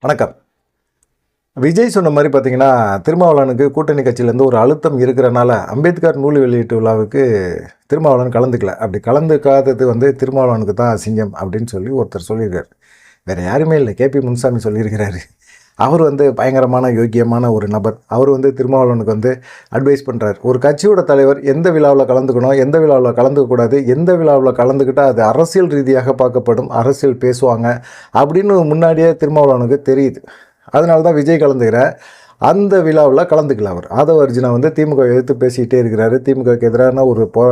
வணக்கம். விஜய் சொன்ன மாதிரி பார்த்தீங்கன்னா திருமாவளவனுக்கு கூட்டணி கட்சியிலேருந்து ஒரு அழுத்தம் இருக்கிறனால அம்பேத்கர் நூல் வெளியீட்டு விழாவுக்கு திருமாவளவன் கலந்துக்கல. அப்படி கலந்துக்காதது வந்து திருமாவளவனுக்கு தான் அசிங்கம் அப்படின்னு சொல்லி ஒருத்தர் சொல்லியிருக்காரு. வேறு யாருமே இல்லை. கேபி முன்சாமி சொல்லியிருக்கிறாரு. அவர் வந்து பயங்கரமான யோக்கியமான ஒரு நபர். அவர் வந்து திருமாவளவனுக்கு வந்து அட்வைஸ் பண்ணுறாரு ஒரு கட்சியோட தலைவர் எந்த விழாவில் கலந்துக்கணும் எந்த விழாவில் கலந்துக்கக்கூடாது எந்த விழாவில் கலந்துக்கிட்டால் அது அரசியல் ரீதியாக பார்க்கப்படும் அரசியல் பேசுவாங்க அப்படின்னு முன்னாடியே திருமாவளவனுக்கு தெரியுது. அதனால தான் விஜய் கலந்துக்கிற அந்த விழாவில் கலந்துக்கல அவர். ஆதவ அர்ஜுனா வந்து திமுக எதிர்த்து பேசிக்கிட்டே இருக்கிறாரு. திமுகவுக்கு எதிரான ஒரு போ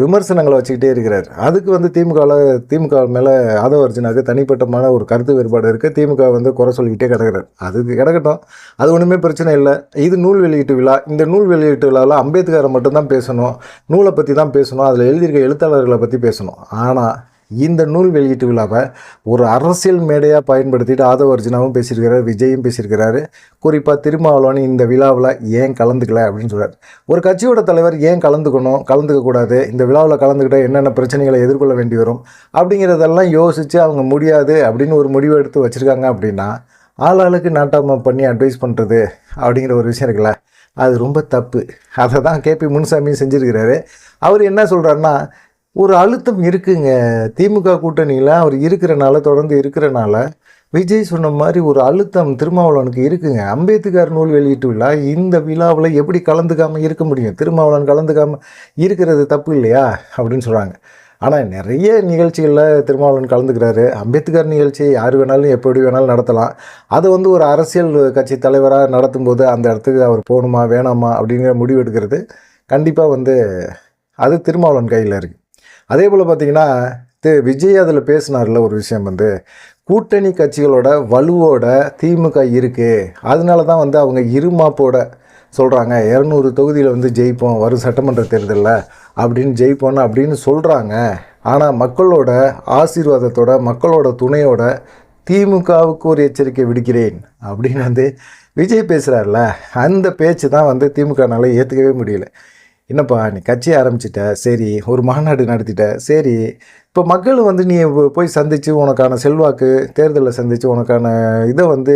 விமர்சனங்களை வச்சுக்கிட்டே இருக்கிறார். அதுக்கு வந்து திமுகவில் திமுக மேலே ஆதவ அர்ஜுனாவுக்கு தனிப்பட்டமான ஒரு கருத்து வேறுபாடு இருக்குது திமுக வந்து குறை சொல்லிக்கிட்டே கிடக்கிறார். அதுக்கு கிடக்கட்டும். அது ஒன்றுமே பிரச்சனை இல்லை. இது நூல் வெளியீட்டு விழா. இந்த நூல் வெளியீட்டு விழாவில் அம்பேத்கரை மட்டும்தான் பேசணும். நூலை பற்றி தான் பேசணும். அதில் எழுதியிருக்க எழுத்தாளர்களை பற்றி பேசணும். ஆனால் இந்த நூல் வெளியீட்டு விழாவை ஒரு அரசியல் மேடையாக பயன்படுத்திட்டு ஆதவ அர்ஜுனாவும் பேசியிருக்கிறார் விஜயும் பேசியிருக்கிறாரு. குறிப்பாக திருமாவளவன் இந்த விழாவில் ஏன் கலந்துக்கல அப்படின்னு சொல்கிறார் ஒரு கட்சியோட தலைவர் ஏன் கலந்துக்கணும் கலந்துக்கக்கூடாது இந்த விழாவில் கலந்துக்கிட்டால் என்னென்ன பிரச்சனைகளை எதிர்கொள்ள வேண்டி வரும்? அப்படிங்கிறதெல்லாம் யோசித்து அவங்க முடியாது அப்படின்னு ஒரு முடிவு எடுத்து வச்சுருக்காங்க அப்படின்னா ஆளாளுக்கு நாட்டாம பண்ணி அட்வைஸ் பண்ணுறது அப்படிங்கிற ஒரு விஷயம் இருக்குல்ல. அது ரொம்ப தப்பு. அதை தான் கேபி முனுசாமியும் செஞ்சுருக்கிறாரு. அவர் என்ன சொல்கிறாருன்னா ஒரு அழுத்தம் இருக்குங்க. திமுக கூட்டணியில் அவர் இருக்கிறனால தொடர்ந்து இருக்கிறனால விஜய் சொன்ன மாதிரி ஒரு அழுத்தம் திருமாவளவனுக்கு இருக்குங்க. அம்பேத்கர் நூல் வெளியீட்டு விழா இந்த விழாவில் எப்படி கலந்துக்காமல் இருக்க முடியும்? திருமாவளவன் கலந்துக்காமல் இருக்கிறது தப்பு இல்லையா? அப்படின்னு சொல்கிறாங்க ஆனால் நிறைய நிகழ்ச்சிகளில் திருமாவளவன் கலந்துக்கிறாரு. அம்பேத்கர் நிகழ்ச்சி யார் வேணாலும் எப்படி வேணாலும் நடத்தலாம். அதை வந்து ஒரு அரசியல் கட்சி தலைவராக நடத்தும்போது அந்த இடத்துக்கு அவர் போகணுமா வேணாமா அப்படிங்கிற முடிவு எடுக்கிறது கண்டிப்பாக வந்து அது திருமாவளவன் கையில் இருக்குது அதே போல் பார்த்தீங்கன்னா திரு விஜய் அதில் பேசினார்ல ஒரு விஷயம் வந்து கூட்டணி கட்சிகளோட வலுவோட திமுக இருக்குது அதனால தான் வந்து அவங்க இருமாப்போட சொல்கிறாங்க இரநூறு தொகுதியில் வந்து ஜெயிப்போம் வரும் சட்டமன்ற தேர்தலில் அப்படின்னு ஜெயிப்போன்னு அப்படின்னு சொல்கிறாங்க ஆனால் மக்களோட ஆசீர்வாதத்தோட மக்களோட துணையோட திமுகவுக்கு ஒரு எச்சரிக்கை விடுக்கிறேன் அப்படின்னு வந்து விஜய் பேசுகிறார்ல அந்த பேச்சு தான் வந்து திமுகனால ஏற்றுக்கவே முடியல. என்னப்பா நீ கட்சி ஆரம்பிச்சிட்ட சரி ஒரு மாநாடு நடத்திட்ட சரி இப்போ மக்கள் வந்து நீ போய் சந்தித்து உனக்கான செல்வாக்கு தேர்தலில் சந்தித்து உனக்கான இதை வந்து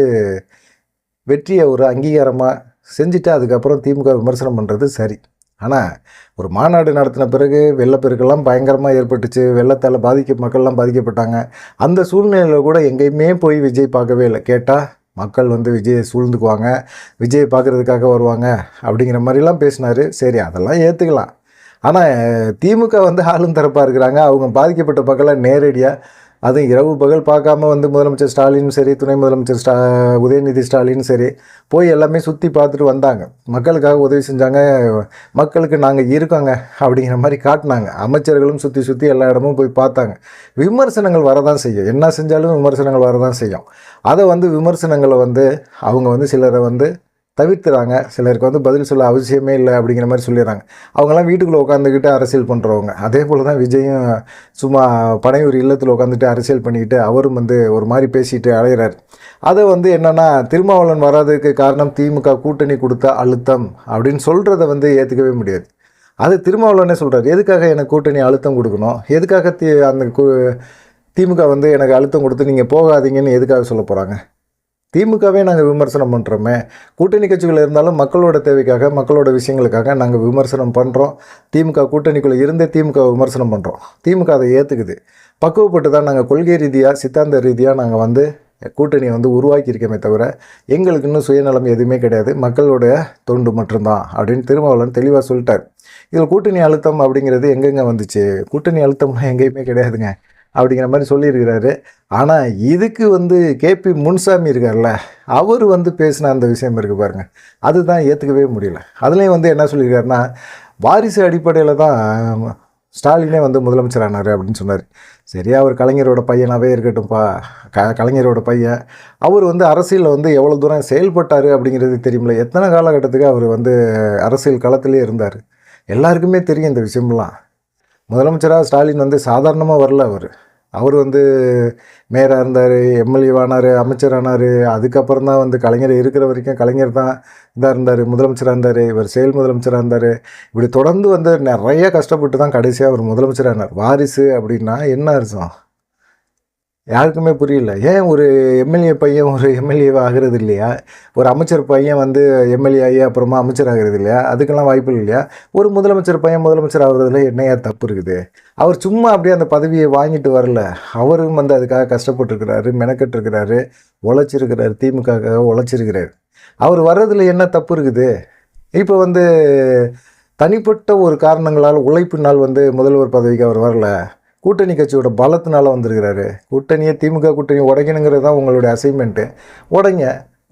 வெற்றியை ஒரு அங்கீகாரமாக செஞ்சுட்டு அதுக்கப்புறம் திமுக விமர்சனம் பண்ணுறது சரி. ஆனால் ஒரு மாநாடு நடத்தின பிறகு வெள்ளப்பெருக்கெல்லாம் பயங்கரமாக ஏற்பட்டுச்சு வெள்ளத்தால் பாதிக்க மக்கள்லாம் பாதிக்கப்பட்டாங்க. அந்த சூழ்நிலையில் கூட எங்கேயுமே போய் விஜய் பார்க்கவே இல்லை. கேட்டால் மக்கள் வந்து விஜயை சூழ்ந்துக்குவாங்க விஜயை பார்க்குறதுக்காக வருவாங்க அப்படிங்கிற மாதிரிலாம் பேசினார். சரி அதெல்லாம் ஏற்றுக்கலாம் ஆனால் திமுக வந்து ஆளும் தரப்பாக இருக்கிறாங்க. அவங்க பாதிக்கப்பட்ட பக்கம்லாம் நேரடியாக அதுவும் இரவு பகல் பார்க்காம வந்து முதலமைச்சர் ஸ்டாலினும் சரி துணை முதலமைச்சர் ஸ்டா உதயநிதி ஸ்டாலினும் சரி போய் எல்லாமே சுற்றி பார்த்துட்டு வந்தாங்க. மக்களுக்காக உதவி செஞ்சாங்க. மக்களுக்கு நாங்கள் இருக்கோங்க அப்படிங்கிற மாதிரி காட்டினாங்க. அமைச்சர்களும் சுற்றி சுற்றி எல்லா இடமும் போய் பார்த்தாங்க. விமர்சனங்கள் வரதான் செய்யும். என்ன செஞ்சாலும் விமர்சனங்கள் வரதான் செய்யும். அதை வந்து விமர்சனங்களை வந்து அவங்க வந்து சிலரை வந்து தவிர்த்துறாங்க சிலருக்கு வந்து பதில் சொல்ல அவசியமே இல்லை அப்படிங்கிற மாதிரி சொல்லிடுறாங்க. அவங்கெல்லாம் வீட்டுக்குள்ளே உட்காந்துக்கிட்டு அரசியல் பண்ணுறவங்க அதே போல் தான் விஜயும் சும்மா பனையூர் இல்லத்தில் உட்காந்துட்டு அரசியல் பண்ணிக்கிட்டு அவரும் வந்து ஒரு மாதிரி பேசிட்டு அலைகிறார் அதை வந்து என்னென்னா திருமாவளவன் வராததுக்கு காரணம் திமுக கூட்டணி கொடுத்த அழுத்தம் அப்படின்னு சொல்கிறத வந்து ஏற்றுக்கவே முடியாது. அது திருமாவளவனே சொல்கிறார் எதுக்காக எனக்கு கூட்டணி அழுத்தம் கொடுக்கணும்? எதுக்காக தி அந்த கு திமுக வந்து எனக்கு அழுத்தம் கொடுத்து நீங்கள் போகாதீங்கன்னு எதுக்காக சொல்ல போகிறாங்க திமுகவே நாங்கள் விமர்சனம் பண்ணுறோமே கூட்டணி கட்சிகள் இருந்தாலும் மக்களோட தேவைக்காக மக்களோட விஷயங்களுக்காக நாங்கள் விமர்சனம் பண்ணுறோம் திமுக கூட்டணிக்குள்ளே இருந்தே திமுக விமர்சனம் பண்ணுறோம் திமுக அதை ஏற்றுக்குது பக்குவப்பட்டு தான் நாங்கள் கொள்கை ரீதியாக சித்தாந்த ரீதியாக நாங்கள் வந்து கூட்டணியை வந்து உருவாக்கியிருக்கோமே தவிர எங்களுக்கு இன்னும் சுயநலம் எதுவுமே கிடையாது. மக்களுடைய தொண்டு மட்டும்தான் அப்படின்னு திருமாவளவன் தெளிவாக சொல்லிட்டார். இதில் கூட்டணி அழுத்தம் அப்படிங்கிறது எங்கெங்கே வந்துச்சு? கூட்டணி அழுத்தம்லாம் எங்கேயுமே கிடையாதுங்க. அப்படிங்கிற மாதிரி சொல்லியிருக்கிறாரு. ஆனால் இதுக்கு வந்து கேபி முன்சாமி இருக்கார்ல அவர் வந்து பேசின அந்த விஷயம் இருக்குது பாருங்கள் அதுதான் ஏற்றுக்கவே முடியல. அதுலேயும் வந்து என்ன சொல்லியிருக்காருன்னா வாரிசு அடிப்படையில் தான் ஸ்டாலினே வந்து முதலமைச்சர் ஆனார் அப்படின்னு சொன்னார். சரி அவர் கலைஞரோட பையனாகவே இருக்கட்டும்ப்பா க கலைஞரோட பையன். அவர் வந்து அரசியலில் வந்து எவ்வளோ தூரம் செயல்பட்டார் அப்படிங்கிறது தெரியுமில்ல எத்தனை காலகட்டத்துக்கு அவர் வந்து அரசியல் களத்திலே இருந்தார். எல்லாருக்குமே தெரியும் இந்த விஷயம்லாம். முதலமைச்சராக ஸ்டாலின் வந்து சாதாரணமாக வரல அவர். அவர் வந்து மேயராக இருந்தார் எம்எல்ஏ ஆனார் அமைச்சர் ஆனார் அதுக்கப்புறம் தான் வந்து கலைஞர் இருக்கிற வரைக்கும் கலைஞர் தான் இதாக இருந்தார் முதலமைச்சராக இருந்தார் இவர் செயல் முதலமைச்சராக இருந்தார். இப்படி தொடர்ந்து வந்து நிறைய கஷ்டப்பட்டு தான் கடைசியாக அவர் முதலமைச்சராக இருந்தார் வாரிசு அப்படின்னா என்ன அர்த்தம்? யாருக்குமே புரியல. ஏன் ஒரு எம்எல்ஏ பையன் ஒரு எம்எல்ஏ ஆகிறது இல்லையா? ஒரு அமைச்சர் பையன் வந்து எம்எல்ஏ ஆகி அப்புறமா அமைச்சர் ஆகிறது இல்லையா? அதுக்கெல்லாம் வாய்ப்பு இல்லையா? ஒரு முதலமைச்சர் பையன் முதலமைச்சர் ஆகிறதுல என்னையா தப்பு இருக்குது? அவர் சும்மா அப்படியே அந்த பதவியை வாங்கிட்டு வரல. அவரும் வந்து அதுக்காக கஷ்டப்பட்டுருக்கிறாரு மெனக்கெட்டுருக்கிறாரு உழைச்சிருக்கிறாரு திமுகக்காக உழைச்சிருக்கிறாரு. அவர் வர்றதில் என்ன தப்பு இருக்குது? இப்போ வந்து தனிப்பட்ட ஒரு காரணங்களால் உழைப்பினால் வந்து முதல்வர் பதவிக்கு அவர் வரல. கூட்டணி கட்சியோட பலத்தினால வந்திருக்கிறாரு. கூட்டணியை திமுக கூட்டணி உடைக்கணுங்கிறது தான் உங்களுடைய அசைன்மெண்ட்டு உடைங்க.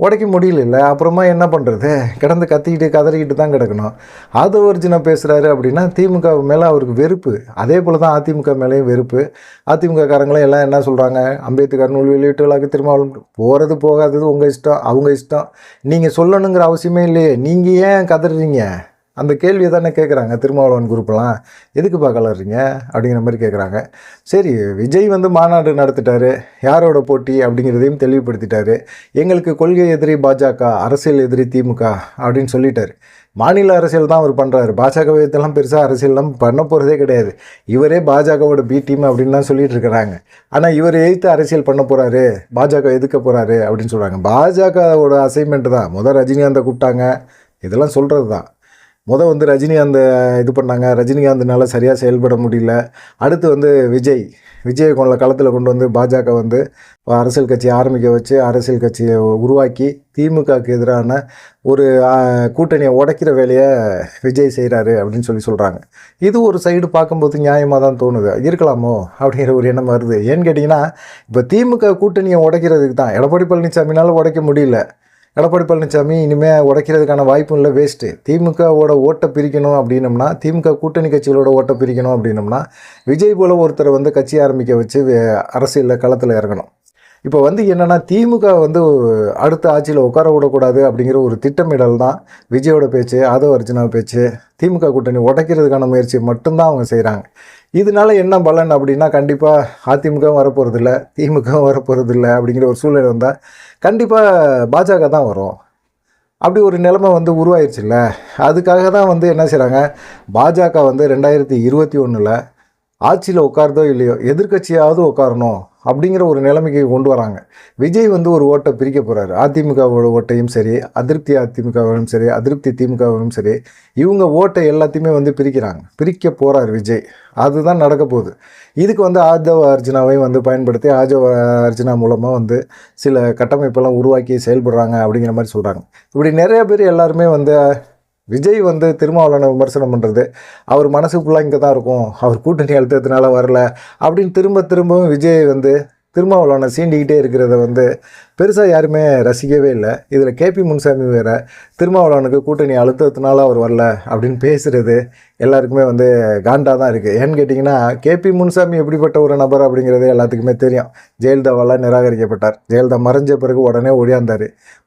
உடைக்க முடியல அப்புறமா என்ன பண்ணுறது கிடந்து கத்திக்கிட்டு கதறிக்கிட்டு தான் கிடக்கணும். அது ஒரிஜினா பேசுகிறாரு அப்படின்னா திமுக மேலே அவருக்கு வெறுப்பு. அதே போல் தான் அதிமுக மேலேயும் வெறுப்பு. அதிமுக காரங்களும் எல்லாம் என்ன சொல்கிறாங்க அம்பேத்கர் நூல் வெளியீட்டு விழாக்கு திருமாவளம் போகிறது போகாதது உங்கள் இஷ்டம் அவங்க இஷ்டம். நீங்கள் சொல்லணுங்கிற அவசியமே இல்லையே. நீங்கள் ஏன் கதறீங்க? அந்த கேள்வியை தானே கேட்குறாங்க திருமாவளவன் குரூப்லாம் எதுக்கு கலர்றீங்க அப்படிங்கிற மாதிரி கேட்குறாங்க சரி விஜய் வந்து மாநாடு நடத்திட்டாரு. யாரோட போட்டி அப்படிங்கிறதையும் தெளிவுபடுத்திட்டாரு. எங்களுக்கு கொள்கை எதிரி பாஜக அரசியல் எதிரி திமுக அப்படின்னு சொல்லிட்டாரு. மாநில அரசியல் தான் அவர் பண்ணுறாரு பாஜக இதெல்லாம் பெருசாக அரசியல்லாம் பண்ண போகிறதே கிடையாது. இவரே பாஜகவோட பி டீம் அப்படின்னு தான் சொல்லிட்டு இருக்கிறாங்க. ஆனால் இவர் எதிர்த்து அரசியல் பண்ண போகிறாரு பாஜக எதுக்க போகிறாரு அப்படின்னு சொல்கிறாங்க பாஜகவோட அசைன்மெண்ட் தான். முதல் ரஜினிகாந்தை கூப்பிட்டாங்க. இதெல்லாம் சொல்கிறது தான் முத வந்து ரஜினிகாந்த் இது பண்ணாங்க. ரஜினிகாந்த்னால் சரியாக செயல்பட முடியல. அடுத்து வந்து விஜய். விஜய் கொண்ட களத்தில் கொண்டு வந்து பாஜக வந்து அரசியல் கட்சி ஆரம்பிக்க வச்சு அரசியல் கட்சியை உருவாக்கி திமுகவுக்கு எதிரான ஒரு கூட்டணியை உடைக்கிற வேலையை விஜய் செய்கிறாரு அப்படின்னு சொல்லி சொல்கிறாங்க இது ஒரு சைடு பார்க்கும்போது நியாயமாக தான் தோணுது. இருக்கலாமோ அப்படிங்கிற ஒரு எண்ணம் வருது. ஏன்னு கேட்டிங்கன்னா இப்போ திமுக கூட்டணியை உடைக்கிறதுக்கு தான். எடப்பாடி பழனிசாமினால் உடைக்க முடியல. எடப்பாடி பழனிசாமி இனிமேல் உடைக்கிறதுக்கான வாய்ப்பும் இல்லை வேஸ்ட்டு திமுகவோட ஓட்டை பிரிக்கணும் அப்படின்னம்னா திமுக கூட்டணி கட்சிகளோட ஓட்டை பிரிக்கணும் அப்படின்னம்னா விஜய் போல ஒருத்தரை வந்து கட்சி ஆரம்பிக்க வச்சு வே- அரசியலில் களத்தில் இறங்கணும். இப்போ வந்து என்னென்னா திமுக வந்து அடுத்த ஆட்சியில் உட்கார விடக்கூடாது அப்படிங்கிற ஒரு திட்டமிடல் தான் விஜயோட பேச்சு ஆதவ அர்ஜுனா பேச்சு. திமுக கூட்டணி உடைக்கிறதுக்கான முயற்சி மட்டும்தான் அவங்க செய்கிறாங்க இதனால என்ன பலன் அப்படின்னா கண்டிப்பாக அதிமுகவும் வரப்போகிறதில்ல திமுகவும் வரப்போகிறதில்ல அப்படிங்கிற ஒரு சூழ்நிலை வந்தால் கண்டிப்பாக பாஜக தான் வரும். அப்படி ஒரு நிலைமை வந்து உருவாயிருச்சுல்ல. அதுக்காக தான் வந்து என்ன செய்கிறாங்க பாஜக வந்து ரெண்டாயிரத்தி இருபத்தி ஒன்றில் ஆட்சியில் உட்காருதோ இல்லையோ எதிர்க்கட்சியாவது உட்காரணும் அப்படிங்கிற ஒரு நிலைமைக்கு கொண்டு வராங்க. விஜய் வந்து ஒரு ஓட்டை பிரிக்க போகிறாரு அதிமுகவோட ஓட்டையும் சரி அதிருப்தி அதிமுகவும் சரி அதிருப்தி திமுகவும் சரி இவங்க ஓட்டை எல்லாத்தையுமே வந்து பிரிக்கிறாங்க. பிரிக்க போகிறார் விஜய். அதுதான் நடக்க போகுது. இதுக்கு வந்து ஆஜவ அர்ஜுனாவையும் வந்து பயன்படுத்தி ஆஜவ அர்ஜுனா மூலமாக வந்து சில கட்டமைப்பெல்லாம் உருவாக்கி செயல்படுறாங்க அப்படிங்கிற மாதிரி சொல்கிறாங்க இப்படி நிறைய பேர் எல்லாருமே வந்து விஜய் வந்து திருமாவளவனை விமர்சனம் பண்ணுறது அவர் மனசுக்குள்ளே இங்கே தான் இருக்கும் அவர் கூட்டணி அழுத்தத்தினால வரல அப்படின்னு திரும்ப திரும்பவும் விஜய் வந்து திருமாவளவனை சீண்டிக்கிட்டே இருக்கிறத வந்து பெருசாக யாருமே ரசிக்கவே இல்லை. இதில் கேபி முன்சாமி வேறு திருமாவளவனுக்கு கூட்டணி அழுத்தத்தினால அவர் வரல அப்படின்னு பேசுகிறது எல்லாருக்குமே வந்து காண்டாக தான் இருக்குது ஏன்னு கேட்டிங்கன்னா கேபி முன்சாமி எப்படிப்பட்ட ஒரு நபர் அப்படிங்கிறது எல்லாத்துக்குமே தெரியும். ஜெயலலிதாவால் நிராகரிக்கப்பட்டார். ஜெயலலிதா மறைஞ்ச பிறகு உடனே ஒடியாந்தார்.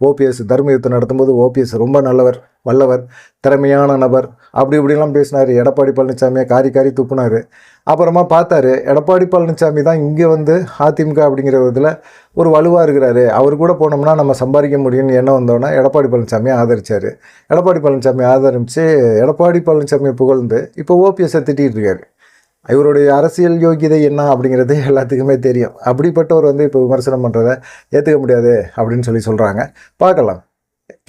ஓபிஎஸ் தர்ம யுத்தம் நடத்தும்போது ஓபிஎஸ் ரொம்ப நல்லவர் வல்லவர் திறமையான நபர். அப்படி இப்படிலாம் பேசினார். எடப்பாடி பழனிசாமியை காரி காரி துப்புனார். அப்புறமா பார்த்தாரு எடப்பாடி பழனிசாமி தான் இங்கே வந்து அதிமுக அப்படிங்கிற இதில் ஒரு வலுவாக இருக்கிறாரு. அவர் கூட போனோம்னா நம்ம சம்பாதிக்க முடியும்னு என்ன வந்தோன்னா எடப்பாடி பழனிசாமியை ஆதரிச்சார். எடப்பாடி பழனிசாமி ஆதரித்து எடப்பாடி பழனிசாமியை புகழ்ந்து இப்போ ஓபிஎஸ்ஸை திட்டிகிட்டு இருக்காரு. இவருடைய அரசியல் யோகியதை என்ன அப்படிங்கிறது எல்லாத்துக்குமே தெரியும். அப்படிப்பட்டவர் வந்து இப்போ விமர்சனம் பண்ணுறதை ஏற்றுக்க முடியாது அப்படின்னு சொல்லி சொல்கிறாங்க பார்க்கலாம்.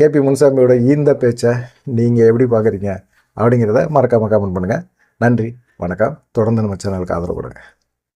கேபி முனுசாமியோட இந்த பேச்சை நீங்கள் எப்படி பார்க்குறீங்க அப்படிங்கிறத மறக்காமல் கமெண்ட் பண்ணுங்கள் நன்றி வணக்கம். தொடர்ந்து நம்ம சேனலுக்கு ஆதரவு கொடுங்க.